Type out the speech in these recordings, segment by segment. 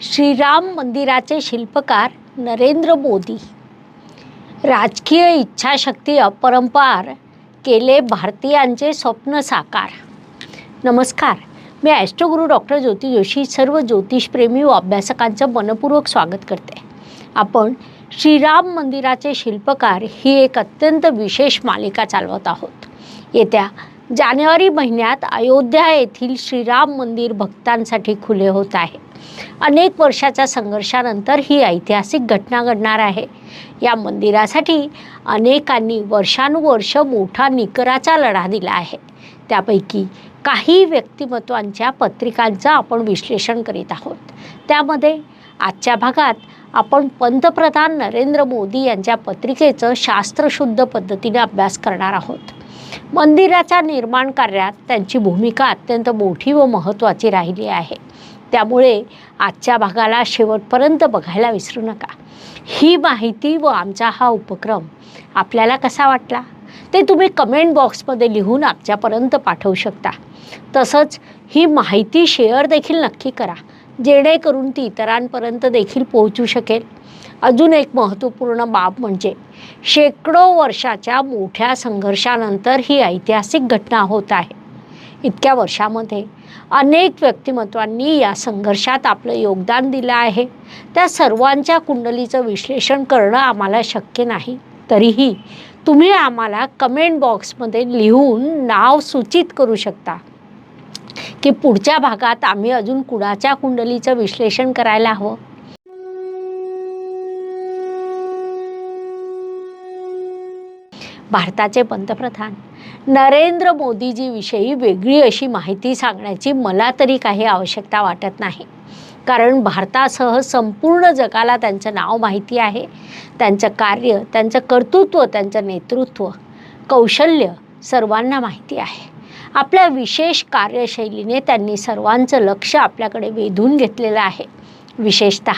श्रीराम मंदिराचे शिल्पकार नरेंद्र मोदी. राजकीय इच्छाशक्ती अपरंपार केले भारतीयांचे स्वप्न साकार. नमस्कार मी ॲस्ट्रोगुरू डॉक्टर ज्योती जोशी सर्व ज्योतिषप्रेमी व अभ्यासकांचं मनपूर्वक स्वागत करते. आपण श्रीराम मंदिराचे शिल्पकार ही एक अत्यंत विशेष मालिका चालवत आहोत. येत्या जानेवारी महिन्यात अयोध्या येथील श्रीराम मंदिर भक्तांसाठी खुले होत आहे. अनेक वर्षाच्या संघर्षानंतर ही ऐतिहासिक घटना घडणार आहे. या मंदिरासाठी अनेकांनी वर्षानुवर्ष मोठा निकराचा लढा दिला आहे. त्यापैकी काही व्यक्तिमत्वांच्या पत्रिकांचं आपण विश्लेषण करीत आहोत. त्यामध्ये आजच्या भागात आपण पंतप्रधान नरेंद्र मोदी यांच्या पत्रिकेचं शास्त्रशुद्ध पद्धतीने अभ्यास करणार आहोत. मंदिराच्या निर्माण कार्यात त्यांची भूमिका अत्यंत मोठी व महत्त्वाची राहिली आहे. त्यामुळे आजच्या भागाला शेवटपर्यंत बघायला विसरू नका. ही माहिती व आमचा हा उपक्रम आपल्याला कसा वाटला? ते तुम्ही कमेंट बॉक्समध्ये लिहून आमच्यापर्यंत पाठवू शकता. तसंच ही माहिती शेअर देखील नक्की करा. जेणेकरून ती इतरांपर्यंत देखील पोहोचू शकेल. अजून एक महत्त्वपूर्ण बाब म्हणजे शेकडो वर्षाच्या मोठ्या संघर्षानंतर ही ऐतिहासिक घटना होत आहे. इतक्या वर्षामध्ये अनेक व्यक्तिमत्वांनी या संघर्षात आपलं योगदान दिलं आहे. त्या सर्वांच्या कुंडलीचं विश्लेषण करणं आम्हाला शक्य नाही. तरीही तुम्ही आम्हाला कमेंट बॉक्समध्ये लिहून नाव सूचित करू शकता. की पुढच्या भागात आम्ही अजून कुणाच्या कुंडलीचं विश्लेषण करायला हवं? भारताचे पंतप्रधान. नरेंद्र मोदीजीविषयी वेगळी अशी माहिती सांगण्याची मला तरी काही आवश्यकता वाटत नाही. कारण भारतासह संपूर्ण जगाला त्यांचं नाव माहिती आहे. त्यांचं कार्य त्यांचं कर्तृत्व त्यांचं नेतृत्व कौशल्य सर्वांना माहिती आहे. आपल्या विशेष कार्यशैलीने त्यांनी सर्वांचं लक्ष आपल्याकडे वेधून घेतलेलं आहे. विशेषत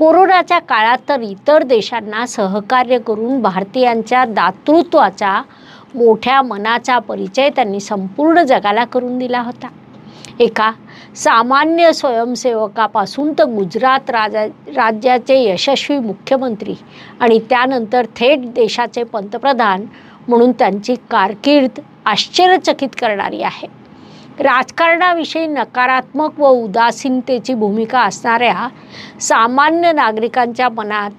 कोरोनाच्या काळात तर इतर देशांना सहकार्य करून भारतीयांच्या दातृत्वाचा मोठ्या मनाचा परिचय त्यांनी संपूर्ण जगाला करून दिला होता. एका सामान्य स्वयंसेवकापासून तर गुजरात राजा राज्याचे यशस्वी मुख्यमंत्री आणि त्यानंतर थेट देशाचे पंतप्रधान म्हणून त्यांची कारकीर्द आश्चर्यचकित करणारी आहे. राजकारणाविषयी नकारात्मक व उदासीनतेची भूमिका असणाऱ्या सामान्य नागरिकांच्या मनात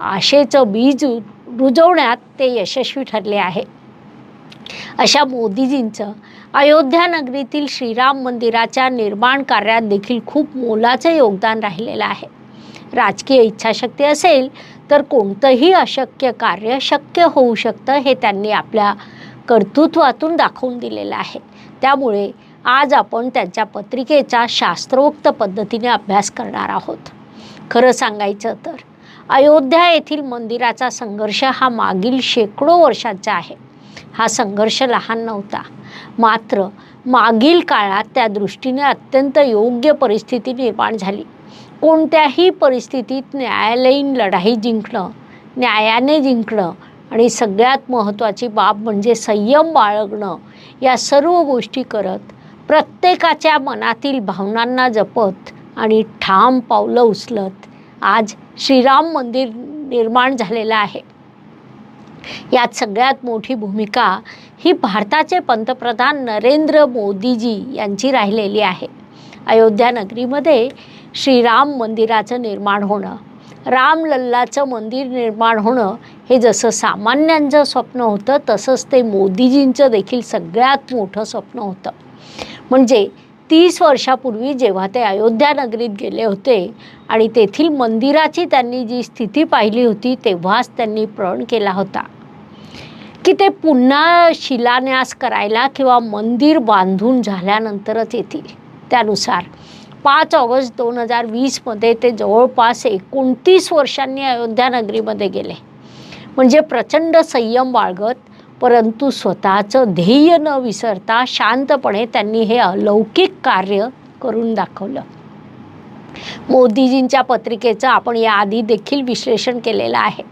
आशेचं बीज रुजवण्यात ते यशस्वी ठरले आहे. अशा मोदीजींचं अयोध्या नगरीतील श्रीराम मंदिराच्या निर्माण कार्यात देखील खूप मोलाचं योगदान राहिलेलं आहे. राजकीय इच्छाशक्ती असेल तर कोणतंही अशक्य कार्य शक्य होऊ शकतं हे त्यांनी आपल्या कर्तृत्वातून दाखवून दिलेलं आहे. त्यामुळे आज आपण त्यांच्या पत्रिकेचा शास्त्रोक्त पद्धतीने अभ्यास करणार आहोत. खरं सांगायचं तर अयोध्या येथील मंदिराचा संघर्ष हा मागील शेकडो वर्षांचा आहे. हा संघर्ष लहान नव्हता. मात्र मागील काळात त्या दृष्टीने अत्यंत योग्य परिस्थिती निर्माण झाली. कोणत्याही परिस्थितीत न्यायालयीन लढाई जिंकणं न्यायाने जिंकणं आणि सगळ्यात महत्त्वाची बाब म्हणजे संयम बाळगणं या सर्व गोष्टी करत प्रत्येकाच्या मनातील भावनांना जपत आणि ठाम पावलं उचलत आज श्रीराम मंदिर निर्माण झालेलं आहे. यात सगळ्यात मोठी भूमिका ही भारताचे पंतप्रधान नरेंद्र मोदीजी यांची राहिलेली आहे. अयोध्या नगरीमध्ये श्रीराम मंदिराचं निर्माण होणं रामलल्लाचं मंदिर निर्माण होणं हे जसं सामान्यांचं स्वप्न होतं तसंच ते मोदीजींचं देखील सगळ्यात मोठं स्वप्न होतं. म्हणजे तीस वर्षापूर्वी जेव्हा ते अयोध्या नगरीत गेले होते आणि तेथील मंदिराची त्यांनी जी स्थिती पाहिली होती तेव्हाच त्यांनी प्रण केला होता. की ते पुन्हा शिलान्यास करायला किंवा मंदिर बांधून झाल्यानंतरच येतील. त्यानुसार पाच ऑगस्ट दोन हजार वीसमध्ये ते जवळपास एकोणतीस वर्षांनी अयोध्या नगरीमध्ये गेले. म्हणजे प्रचंड संयम बाळगत परंतु स्वतःचं ध्येय न विसरता शांतपणे त्यांनी हे अलौकिक कार्य करून दाखवलं. मोदीजींच्या पत्रिकेचं आपण याआधी देखील विश्लेषण केलेलं आहे.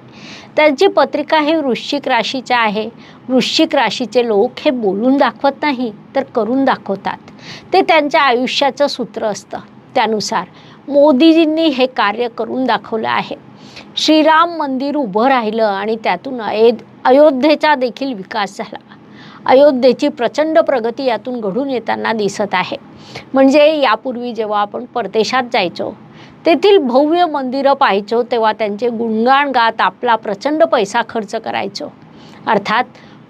त्यांची पत्रिका हे वृश्चिक राशीची आहे. वृश्चिक राशीचे लोक हे बोलून दाखवत नाही तर करून दाखवतात. ते त्यांच्या आयुष्याचं सूत्र असतं. त्यानुसार मोदीजींनी हे कार्य करून दाखवलं आहे. श्रीराम मंदिर उभं राहिलं आणि त्यातून अयोध अयोध्येचा देखील विकास झाला. अयोध्येची प्रचंड प्रगती यातून घडून येताना दिसत आहे. म्हणजे यापूर्वी जेव्हा आपण परदेशात जायचो तेथील भव्य मंदिरं पाहायचो तेव्हा त्यांचे गुणगाण गात आपला प्रचंड पैसा खर्च करायचो. अर्थात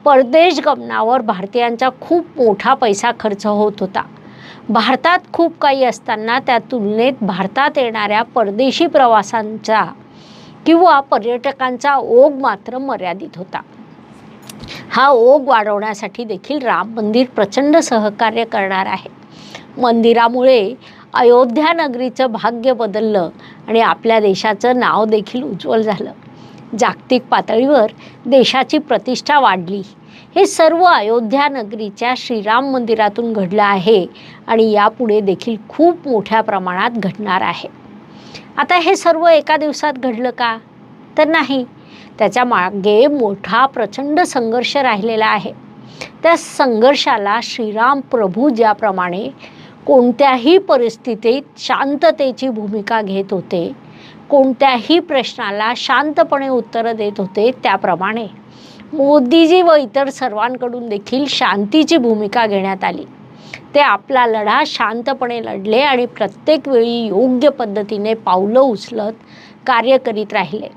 परदेश गमनावर भारतीयांचा खूप मोठा पैसा खर्च होत होता. भारतात खूप काही असताना त्या तुलनेत भारतात येणाऱ्या परदेशी प्रवासांचा किंवा पर्यटकांचा ओघ मात्र मर्यादित होता. हा ओघ वाढवण्यासाठी देखील राम मंदिर प्रचंड सहकार्य करणार आहे. मंदिरामुळे अयोध्या नगरीचं भाग्य बदललं आणि आपल्या देशाचं नाव देखील उज्ज्वल झालं. जागतिक पातळीवर देशाची प्रतिष्ठा वाढली. हे सर्व अयोध्या नगरीच्या श्रीराम मंदिरातून घडलं आहे आणि यापुढे देखील खूप मोठ्या प्रमाणात घडणार आहे. आता हे सर्व एका दिवसात घडलं का? तर नाही. त्याच्यामागे मोठा प्रचंड संघर्ष राहिलेला आहे. त्या संघर्षाला श्रीराम प्रभू ज्याप्रमाणे कोणत्याही परिस्थितीत शांततेची भूमिका घेत होते कोणत्याही प्रश्नाला शांतपणे उत्तरं देत होते त्याप्रमाणे मोदीजी व इतर सर्वांकडून देखील शांतीची भूमिका घेण्यात आली. ते आपला लढा शांतपणे लढले आणि प्रत्येक वेळी योग्य पद्धतीने पावलं उचलत कार्य करीत राहिले.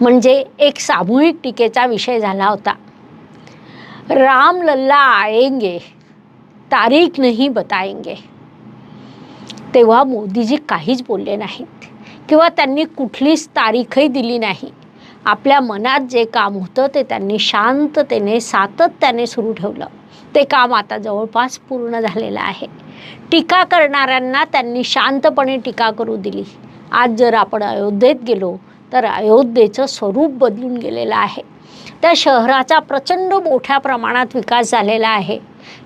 म्हणजे एक सामूहिक टीकेचा विषय झाला होता. राम लल्ला आएंगे तारीख नाही बताएंगे. तेव्हा मोदीजी काहीच बोलले नाहीत. किंवा त्यांनी कुठलीच तारीखही दिली नाही. आपल्या मनात जे काम होतं ते त्यांनी शांततेने सातत्याने सुरू ठेवलं. ते काम आता जवळपास पूर्ण झालेलं आहे. टीका करणाऱ्यांना त्यांनी शांतपणे टीका करू दिली. आज जर आपण अयोध्येत गेलो तर अयोध्येचं स्वरूप बदलून गेलेलं आहे. त्या शहराचा प्रचंड मोठ्या प्रमाणात विकास झालेला आहे.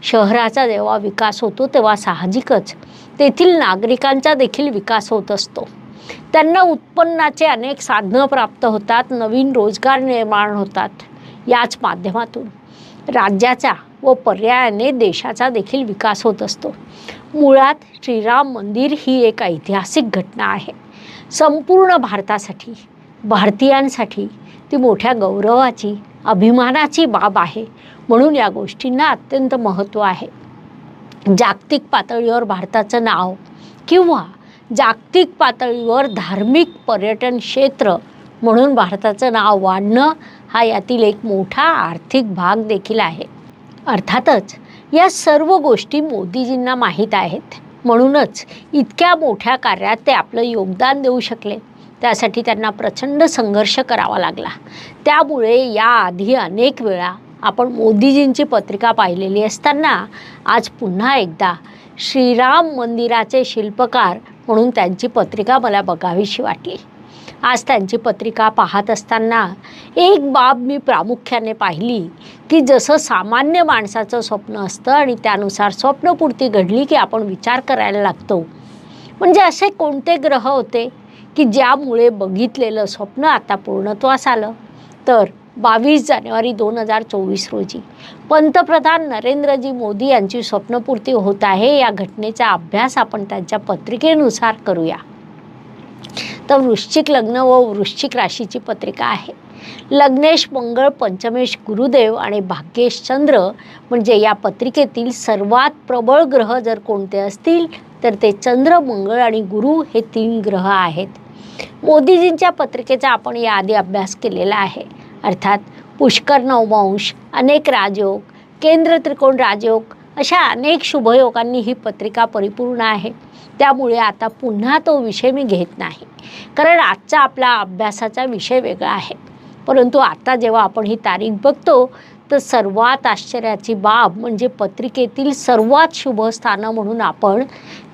शहराचा जेव्हा विकास होतो तेव्हा साहजिकच तेथील नागरिकांचा देखील विकास होत असतो. त्यांना उत्पन्नाचे अनेक साधनं प्राप्त होतात नवीन रोजगार निर्माण होतात. याच माध्यमातून राज्याचा व पर्यायाने देशाचा देखील विकास होत असतो. मुळात श्रीराम मंदिर ही एक ऐतिहासिक घटना आहे. संपूर्ण भारतासाठी भारतीयांसाठी ती मोठ्या गौरवाची अभिमानाची बाब आहे म्हणून या गोष्टींना अत्यंत महत्त्व आहे. जागतिक पातळीवर भारताचं नाव किंवा जागतिक पातळीवर धार्मिक पर्यटन क्षेत्र म्हणून भारताचं नाव वाढणं हा यातील एक मोठा आर्थिक भाग देखील आहे. अर्थातच या सर्व गोष्टी मोदीजींना माहीत आहेत. म्हणूनच इतक्या मोठ्या कार्यात ते आपलं योगदान देऊ शकले. त्यासाठी त्यांना प्रचंड संघर्ष करावा लागला. त्यामुळे याआधी अनेक वेळा आपण मोदीजींची पत्रिका पाहिलेली असताना आज पुन्हा एकदा श्रीराम मंदिराचे शिल्पकार म्हणून त्यांची पत्रिका मला बघावीशी वाटली. आज त्यांची पत्रिका पाहत असताना एक बाब मी प्रामुख्याने पाहिली की जसं सामान्य माणसाचं स्वप्न असतं आणि त्यानुसार स्वप्नपूर्ती घडली की आपण विचार करायला लागतो. म्हणजे असे कोणते ग्रह होते की ज्यामुळे बघितलेलं स्वप्न आता पूर्णत्वास आलं? तर बावीस जानेवारी दोन हजार चोवीस रोजी पंतप्रधान नरेंद्रजी मोदी यांची स्वप्नपूर्ती होत आहे या घटनेचा अभ्यास आपण त्यांच्या पत्रिकेनुसार करूया. तर वृश्चिक लग्न व वृश्चिक राशीची पत्रिका आहे. लग्नेश मंगळ पंचमेश गुरुदेव आणि भाग्येश चंद्र म्हणजे या पत्रिकेतील सर्वात प्रबळ ग्रह जर कोणते असतील तर ते चंद्र मंगळ आणि गुरु हे तीन ग्रह आहेत. मोदीजींच्या पत्रिकेचा आपण याआधी अभ्यास केलेला आहे. अर्थात पुष्कर नवमांश अनेक राजयोग केंद्र त्रिकोण राजयोग अशा अनेक शुभयोगांनी ही पत्रिका परिपूर्ण आहे. त्यामुळे आता पुन्हा तो विषय मी घेत नाही. कारण आजचा आपला अभ्यासाचा विषय वेगळा आहे. परंतु आता जेव्हा आपण ही तारीख बघतो तर सर्वात आश्चर्याची बाब म्हणजे पत्रिकेतील सर्वात शुभ स्थानं म्हणून आपण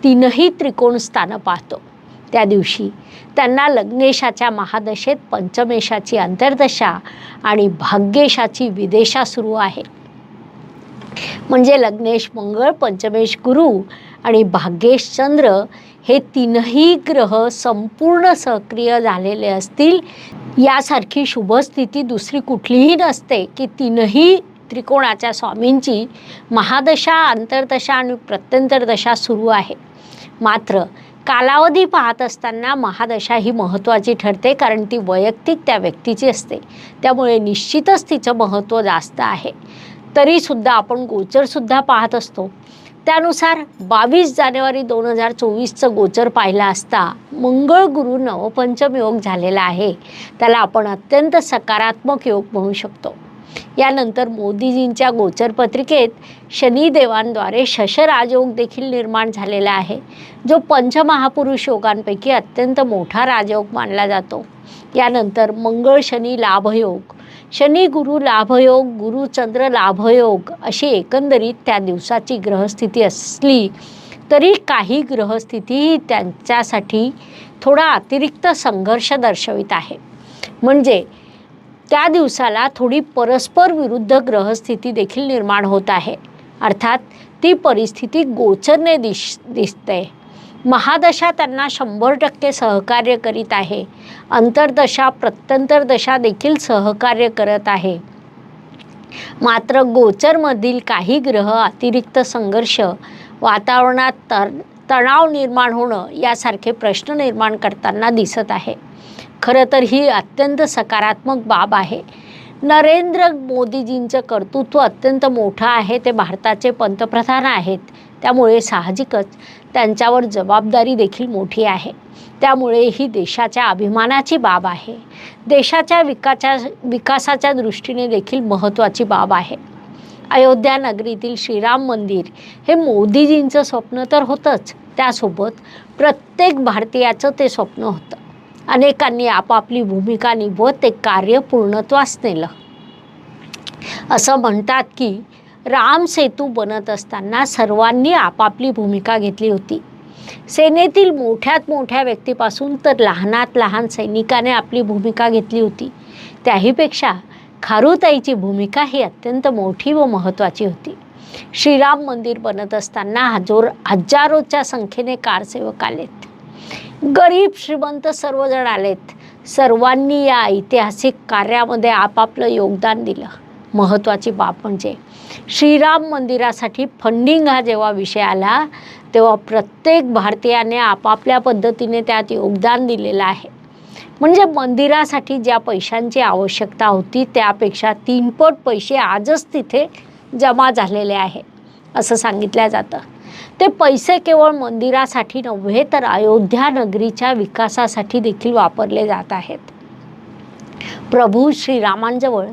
तीनही त्रिकोण स्थानं पाहतो. त्या दिवशी त्यांना लग्नेशाच्या महादशेत पंचमेशाची अंतर्दशा आणि भाग्येशाची विदेशा सुरू आहे. म्हणजे लग्नेश मंगळ पंचमेश गुरु आणि भाग्येशचंद्र हे तीनही ग्रह संपूर्ण सक्रिय झालेले असतील. यासारखी शुभस्थिती दुसरी कुठलीही नसते की तीनही त्रिकोणाच्या स्वामींची महादशा अंतर्दशा आणि प्रत्यंतरदशा सुरू आहे. मात्र कालावधी पाहत असताना महादशा ही महत्त्वाची ठरते कारण ती वैयक्तिक त्या व्यक्तीची असते. त्यामुळे निश्चितच तिचं महत्त्व जास्त आहे. तरीसुद्धा आपण गोचरसुद्धा पाहत असतो. त्यानुसार बावीस जानेवारी दोन हजार चोवीसचं गोचर पाहिला असता मंगळ गुरु नवपंचम योग झालेला आहे. त्याला आपण अत्यंत सकारात्मक योग म्हणू शकतो. यानंतर मोदीजींच्या गोचर पत्रिकेत शनिदेवांद्वारे शशराजयोग देखील निर्माण झालेला आहे. जो पंचमहापुरुष योगांपैकी अत्यंत मोठा राजयोग मानला जातो. यानंतर मंगळ शनी लाभयोग शनी गुरु लाभयोग गुरुचंद्र लाभयोग अशी एकंदरीत त्या दिवसाची ग्रहस्थिती असली तरी काही ग्रहस्थिती त्यांच्यासाठी थोडा अतिरिक्त संघर्ष दर्शवित आहे. म्हणजे त्या दिवसाला थोडी परस्पर विरुद्ध ग्रहस्थिती देखील निर्माण होत आहे. अर्थात ती परिस्थिती गोचरने दिस दिसते. महादशा त्यांना शंभर टक्के सहकार्य करीत आहे. अंतर्दशा प्रत्यंतर दशा देखील सहकार्य करत आहे. मात्र गोचरमधील काही ग्रह अतिरिक्त संघर्ष वातावरणात तर तणाव निर्माण होणं यासारखे प्रश्न निर्माण करताना दिसत आहे. खरं तर ही अत्यंत सकारात्मक बाब आहे. नरेंद्र मोदीजींचं कर्तृत्व अत्यंत मोठं आहे. ते भारताचे पंतप्रधान आहेत. त्यामुळे साहजिकच त्यांच्यावर जबाबदारी देखील मोठी आहे. त्यामुळे ही देशाच्या अभिमानाची बाब आहे. देशाच्या विकाच्या विकासाच्या दृष्टीने देखील महत्त्वाची बाब आहे. अयोध्या नगरीतील श्रीराम मंदिर हे मोदीजींचं स्वप्न तर होतंच. त्यासोबत प्रत्येक भारतीयाचं ते स्वप्न होतं. अनेकांनी आपापली भूमिका निभवत ते कार्य पूर्णत्वास नेलं. असं म्हणतात की राम सेतू बनत असताना सर्वांनी आपापली भूमिका घेतली होती. सेनेतील मोठ्यात मोठ्या व्यक्तीपासून तर लहानात लहान सैनिकाने आपली भूमिका घेतली होती. त्याहीपेक्षा खारुताईची भूमिका ही अत्यंत मोठी व महत्त्वाची होती. श्रीराम मंदिर बनत असताना हजोर हजारोच्या संख्येने कारसेवक आलेत. गरीब श्रीमंत सर्वजण आलेत. सर्वांनी या ऐतिहासिक कार्यामध्ये आपापलं योगदान दिलं. महत्त्वाची बाब म्हणजे श्रीराम मंदिरासाठी फंडिंग हा जेव्हा विषय आला तेव्हा प्रत्येक भारतीयाने आपापल्या पद्धतीने त्यात योगदान दिलेलं आहे. म्हणजे मंदिरासाठी ज्या पैशांची आवश्यकता होती त्यापेक्षा तीनपट पैसे आजच तिथे जमा झालेले आहे असं सांगितलं जातं. ते पैसे केवळ मंदिरासाठी नव्हे तर अयोध्या नगरीच्या विकासासाठी देखील वापरले जात आहेत. प्रभू श्रीरामांजवळ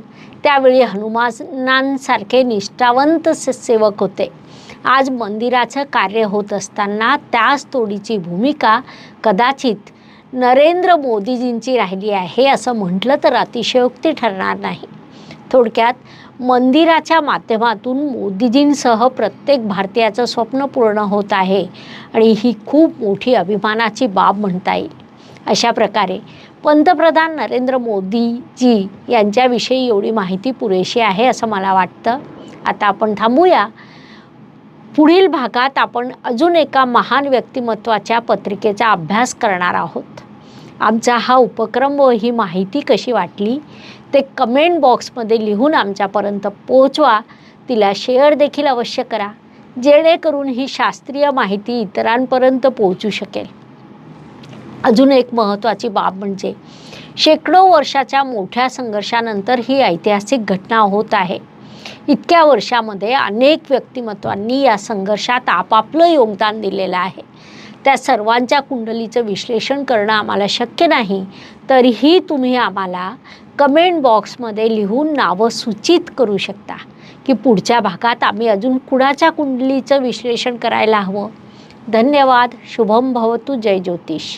त्यावेळी हनुमानांसारखे निष्ठावंत से- सेवक होते. आज मंदिराचं कार्य होत असताना त्याच तोडीची भूमिका कदाचित नरेंद्र मोदीजींची राहिली आहे असं म्हटलं तर अतिशयोक्ती ठरणार नाही. थोडक्यात मंदिराच्या माध्यमातून मोदीजींसह प्रत्येक भारतीयाचं स्वप्न पूर्ण होत आहे आणि ही खूप मोठी अभिमानाची बाब म्हणता येईल. अशा प्रकारे पंतप्रधान नरेंद्र मोदीजी यांच्याविषयी एवढी माहिती पुरेशी आहे असं मला वाटतं. आता आपण थांबूया. पुढील भागात आपण अजून एका महान व्यक्तिमत्वाच्या पत्रिकेचा अभ्यास करणार आहोत. आमचा हा उपक्रम व ही माहिती कशी वाटली ते कमेंट बॉक्समध्ये लिहून आमच्यापर्यंत पोहोचवा. तिला शेअर देखील अवश्य करा. जेणेकरून ही शास्त्रीय माहिती इतरांपर्यंत पोहोचू शकेल. अजून एक महत्त्वाची बाब म्हणजे शेकडो वर्षाच्या मोठ्या संघर्षानंतर ही ऐतिहासिक घटना होत आहे. इतक्या वर्षामध्ये अनेक व्यक्तिमत्वांनी या संघर्षात आपापलं योगदान दिलेलं आहे. त्या सर्वांच्या कुंडलीचं विश्लेषण करणं आम्हाला शक्य नाही तरीही तुम्ही आम्हाला कमेंट बॉक्समध्ये लिहून नावं सूचित करू शकता की पुढच्या भागात आम्ही अजून कुणाच्या कुंडलीचं विश्लेषण करायला हवं. धन्यवाद शुभम भवतु जय ज्योतिष.